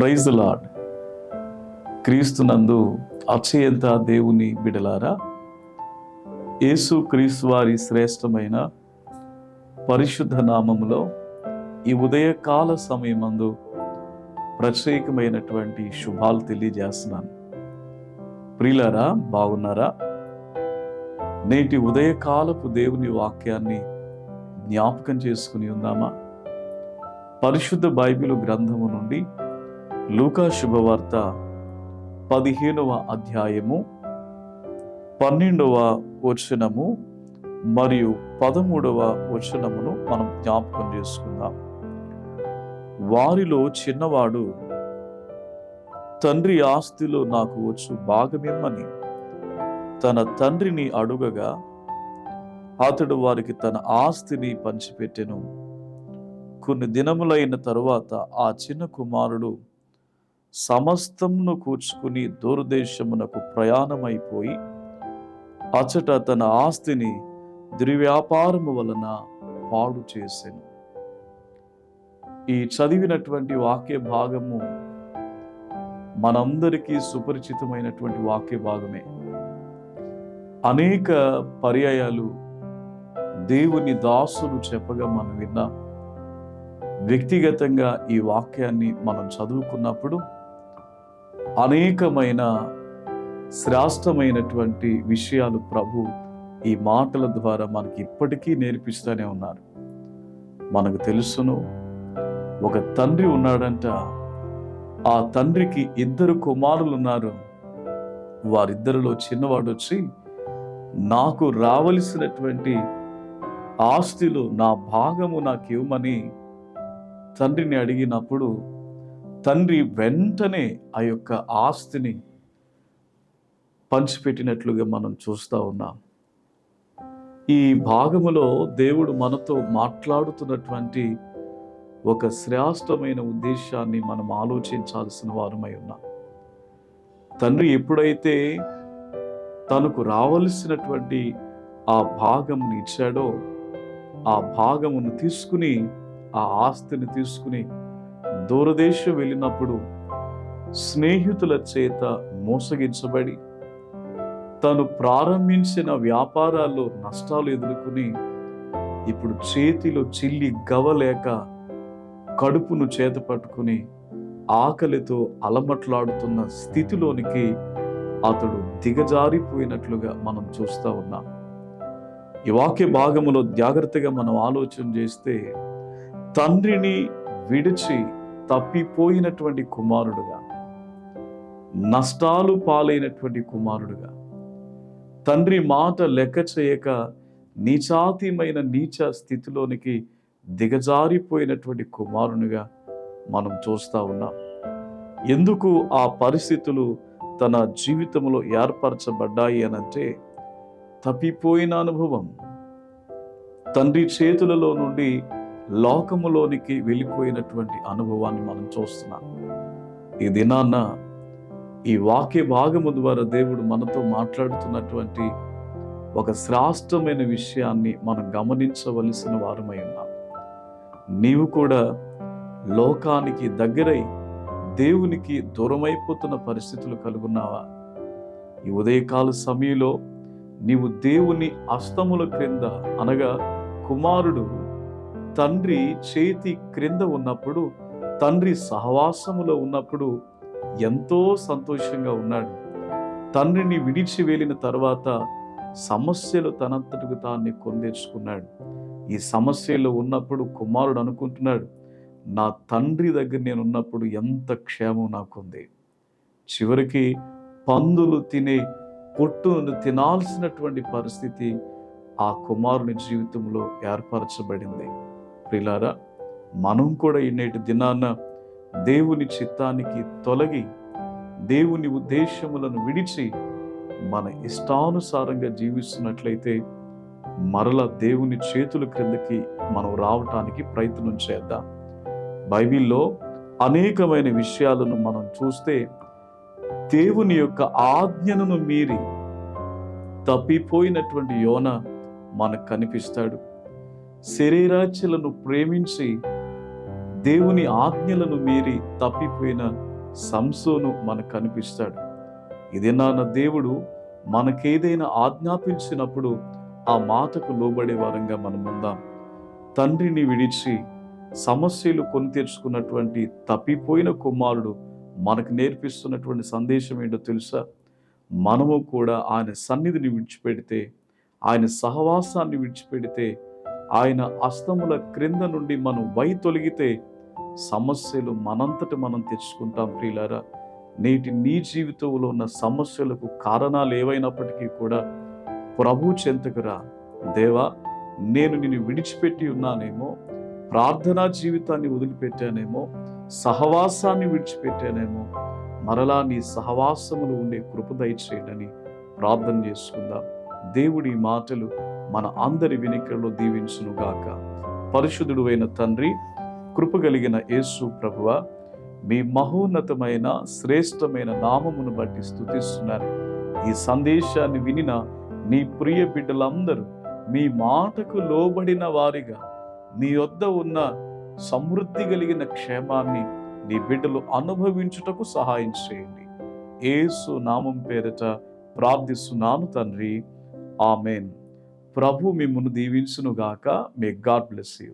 Praise lord క్రీస్తునందు అక్షయంత దేవుని బిడలారా యేసు క్రీస్తు వారి శ్రేష్టమైన పరిశుద్ధ నామములో ఈ ఉదయకాల సమయమందు ప్రత్యేకమైనటువంటి శుభాలు తెలియజేస్తున్నాను. ప్రియులారా బాగున్నారా? నేటి ఉదయకాలపు దేవుని వాక్యాన్ని జ్ఞాపకం చేసుకుని ఉందామా? పరిశుద్ధ బైబిల్ గ్రంథము నుండి లూకా శుభవార్త పదిహేనవ అధ్యాయము పన్నెండవ వచనము మరియు పదమూడవ వచనమును మనం జ్ఞాపకం చేసుకుందాం. వారిలో చిన్నవాడు తండ్రి ఆస్తిలో నాకు వచ్చు భాగమిమ్మని తన తండ్రిని అడుగగా అతడు వారికి తన ఆస్తిని పంచిపెట్టెను. కొన్ని దినములైన తరువాత ఆ చిన్న కుమారుడు సమస్తమును కూర్చుకుని దూరదేశమునకు ప్రయాణమైపోయి అచట తన ఆస్తిని దుర్వ్యాపారము వలన పాడు చేసెను. ఈ చదివినటువంటి వాక్య భాగము మనందరికీ సుపరిచితమైనటువంటి వాక్య భాగమే. అనేక పర్యాయాలు దేవుని దాసులు చెప్పగా మనం విన్నాం. వ్యక్తిగతంగా ఈ వాక్యాన్ని మనం చదువుకున్నప్పుడు అనేకమైన శ్రేష్టమైనటువంటి విషయాలు ప్రభు ఈ మాటల ద్వారా మనకి ఇప్పటికీ నేర్పిస్తూనే ఉన్నారు. మనకు తెలుసును ఒక తండ్రి ఉన్నాడంట. ఆ తండ్రికి ఇద్దరు కుమారులు ఉన్నారు. వారిద్దరిలో చిన్నవాడు వచ్చి నాకు రావలసినటువంటి ఆస్తిలో నా భాగము నాకు ఇవ్వమని తండ్రిని అడిగినప్పుడు తండ్రి వెంటనే ఆ యొక్క ఆస్తిని పంచిపెట్టినట్లుగా మనం చూస్తూ ఉన్నాం. ఈ భాగములో దేవుడు మనతో మాట్లాడుతున్నటువంటి ఒక శ్రేష్టమైన ఉద్దేశాన్ని మనం ఆలోచించాల్సిన వారమై ఉన్నాం. తండ్రి ఎప్పుడైతే తనకు రావలసినటువంటి ఆ భాగంని ఇచ్చాడో ఆ భాగమును తీసుకుని ఆ ఆస్తిని తీసుకుని దూరదేశం వెళ్ళినప్పుడు స్నేహితుల చేత మోసగించబడి తను ప్రారంభించిన వ్యాపారాల్లో నష్టాలు ఎదుర్కొని ఇప్పుడు చేతిలో చిల్లి గవలేక కడుపును చేత పట్టుకుని ఆకలితో అలమట్లాడుతున్న స్థితిలోనికి అతడు దిగజారిపోయినట్లుగా మనం చూస్తూ ఉన్నాం. ఈ వాక్య భాగములో జాగ్రత్తగా మనం ఆలోచన చేస్తే తండ్రిని విడిచి తప్పిపోయినటువంటి కుమారుడుగా నష్టాలు పాలైనటువంటి కుమారుడుగా తండ్రి మాట లెక్క చేయక నీచాతీమైన నీచ స్థితిలోనికి దిగజారిపోయినటువంటి కుమారునిగా మనం చూస్తూ ఉన్నాం. ఎందుకు ఆ పరిస్థితులు తన జీవితంలో ఏర్పరచబడ్డాయి అనంటే తప్పిపోయిన అనుభవం. తండ్రి చేతులలో నుండి లోకములోనికి వెళ్ళిపోయినటువంటి అనుభవాన్ని మనం చూస్తున్నాం. ఈ దినాన్న ఈ వాక్య భాగము ద్వారా దేవుడు మనతో మాట్లాడుతున్నటువంటి ఒక శ్రాష్టమైన విషయాన్ని మనం గమనించవలసిన వారమై ఉన్నాం. నీవు కూడా లోకానికి దగ్గరై దేవునికి దూరమైపోతున్న పరిస్థితులు కలుగున్నావా? ఈ ఉదయకాల సమయంలో నీవు దేవుని అస్తముల క్రింద అనగా కుమారుడు తండ్రి చేతి క్రింద ఉన్నప్పుడు తండ్రి సహవాసములో ఉన్నప్పుడు ఎంతో సంతోషంగా ఉన్నాడు. తండ్రిని విడిచి వెళ్ళిన తర్వాత సమస్యలు తనంతటికి తాన్ని కొందేర్చుకున్నాడు. ఈ సమస్యలు ఉన్నప్పుడు కుమారుడు అనుకుంటున్నాడు నా తండ్రి దగ్గర నేను ఉన్నప్పుడు ఎంత క్షేమం నాకుంది. చివరికి పందులు తినే పొట్టును తినాల్సినటువంటి పరిస్థితి ఆ కుమారుని జీవితంలో ఏర్పరచబడింది. ప్రిలారా మనం కూడా ఈ నేటి దినాన దేవుని చిత్తానికి తొలగి దేవుని ఉద్దేశములను విడిచి మన ఇష్టానుసారంగా జీవిస్తున్నట్లయితే మరల దేవుని చేతుల క్రిందకి మనం రావటానికి ప్రయత్నం చేద్దాం. బైబిల్లో అనేకమైన విషయాలను మనం చూస్తే దేవుని యొక్క ఆజ్ఞను మీరి తప్పిపోయినటువంటి యోన మనకు కనిపిస్తాడు. శరీరాచలను ప్రేమించి దేవుని ఆజ్ఞలను మీరి తప్పిపోయిన సంసోను మనకు కనిపిస్తాడు. ఇది నాన్న దేవుడు మనకేదైనా ఆజ్ఞాపించినప్పుడు ఆ మాటకు లోబడే వారంగా మనం ఉందాం. తండ్రిని విడిచి సమస్యలు కొని తెచ్చుకున్నటువంటి తప్పిపోయిన కుమారుడు మనకు నేర్పిస్తున్నటువంటి సందేశం ఏంటో తెలుసా? మనము కూడా ఆయన సన్నిధిని విడిచిపెడితే ఆయన సహవాసాన్ని విడిచిపెడితే ఆయన అస్తముల క్రింద నుండి మనం వై తొలగితే సమస్యలు మనంతట మనం తెచ్చుకుంటాం ప్రియులారా. నేటి నీ జీవితంలో ఉన్న సమస్యలకు కారణాలు ఏవైనప్పటికీ కూడా ప్రభు చెంతకురా దేవా నేను నిన్ను విడిచిపెట్టి ఉన్నానేమో ప్రార్థనా జీవితాన్ని వదిలిపెట్టానేమో సహవాసాన్ని విడిచిపెట్టానేమో మరలా నీ సహవాసములు ఉండే కృప దయచేయడని ప్రార్థన చేసుకుందాం. దేవుడి మాటలు మన అందరి వినికల్లో దీవించునుగాక పరిశుద్ధుడు అయిన తండ్రి కృప కలిగిన యేసు ప్రభువ మీ మహోన్నతమైన శ్రేష్టమైన నామమును బట్టి స్థుతిస్తున్నారు ఈ సందేశాన్ని వినిన నీ ప్రియ బిడ్డలందరూ మీ మాటకు లోబడిన వారిగా నీ వద్ద ఉన్న సమృద్ధి కలిగిన క్షేమాన్ని నీ బిడ్డలు అనుభవించుటకు సహాయం చేయండి. ఏసు నామం పేరిట ప్రార్థిస్తున్నాను తండ్రి. ఆమెన్. ప్రభు మిమ్మల్ని దీవించునుగాక. May God bless you